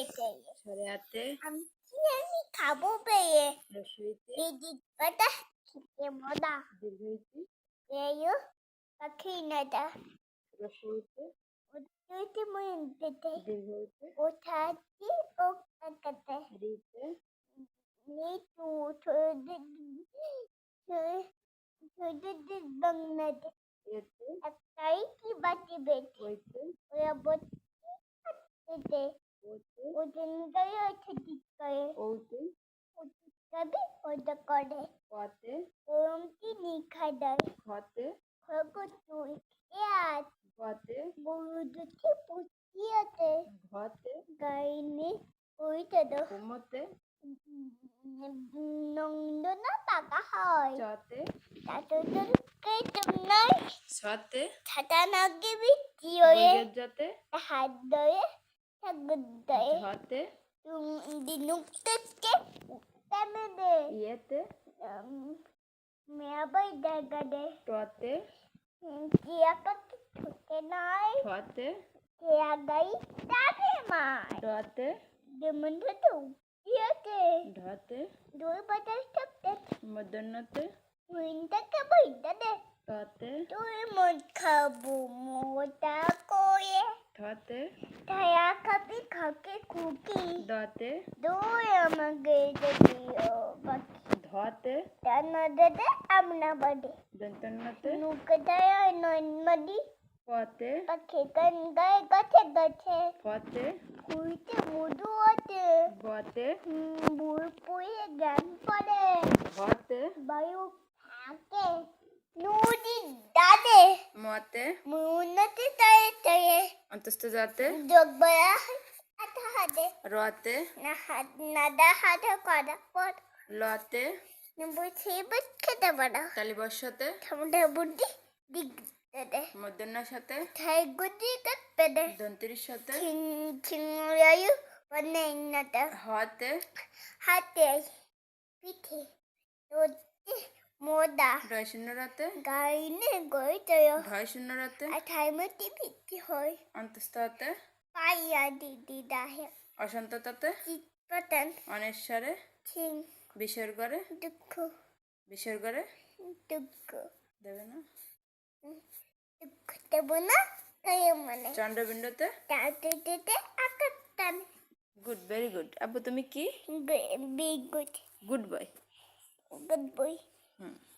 পেতে সরেয়াতে আমি আমি খাবো পেয়ে রসইতে এই দিকটা খেতে মজা দীর্ঘইতে পেয়ে পাখি নাটা রসইতে ওইতে মন পেতে দীর্ঘইতে ওঠাচ্ছি ও কাকাতে রিতে নি তু ছোট ছোট বাংলাতে এতে একটাই কি বাটি বেটি ওইতে ওরা বসে পেতে ওতে ওজন গায়ে ওঠে ঠিক করে। ওতে তবে ওটা করে ওয়াতে ওরমটি নিখা দেয় খতে এ আজ ঘতে? গাইনে ওইটা দো। কুমতে? নন্দনা হয়। চতে? তাদের কে তোমরাই সতে ছাতা? নাগে হয়ে বৈরের হাত ধরে ঝতে দিনুক থেকে তেমে দে ইয়েতে মেয়াবাই দে টতে পাখি ঠকে নাই ঠতে টিয়া গাই তাকে মার ডতে যেমন তো টিয়াকে ঢতে দুই বাতাস থাকতে মদন্নতে উইনটাকে বইটা দে টতে তুই মদ খাব মোটা ঠতে ছায়া খাবি খাকে কুকি দতে দুই আমাকে দিও বাকি ধতে টানা দেদে আমনা বাদে দন্তন্নতে নুকে দেয় নন মদি পতে পাখি গান গায়ে গাছে গাছে ফতে কুইতে মধু আছে বতে বুড় পুয়ে জ্ঞান পড়ে ঘতে বায়ু থাকে নদী দাদে মতে অন্তস্থ যাতে জগবয়া আতা হাতে রতে না হাত নাদা হাতে করা পর লতে বুঝি বুঝ খেতে পারো তালিবর্ষতে ঠামুটা বুদ্ধি দিক দে মধ্যাহ্নের সাথে ঠাই গুদি কাটবে দে দন্তির সাথে ছিং ছিং রায়ু বনে নাটা হতে হাতে পিঠে রোটি মোদা। ডয় শূন্য রাতে? গাইনে গই তয়। ঢয় শূন্য রাতে? আর ঠাইমতি পিঠি হয় অন্তস্থ হতে পাইয়া দিদি দাহে। অসন্ত তাতে চিৎপতন অনেশ্বরে? ছিং। বিসর্গরে? দুঃখ। বিসর্গরে? দুঃখ। দেবে না? দুঃখ দেব না মানে। চন্দ্রবিন্দুতে? তাতে আকাতাম গুড ভেরি গুড। আব্বু তুমি কি? Be good good boy. Good boy Hmm.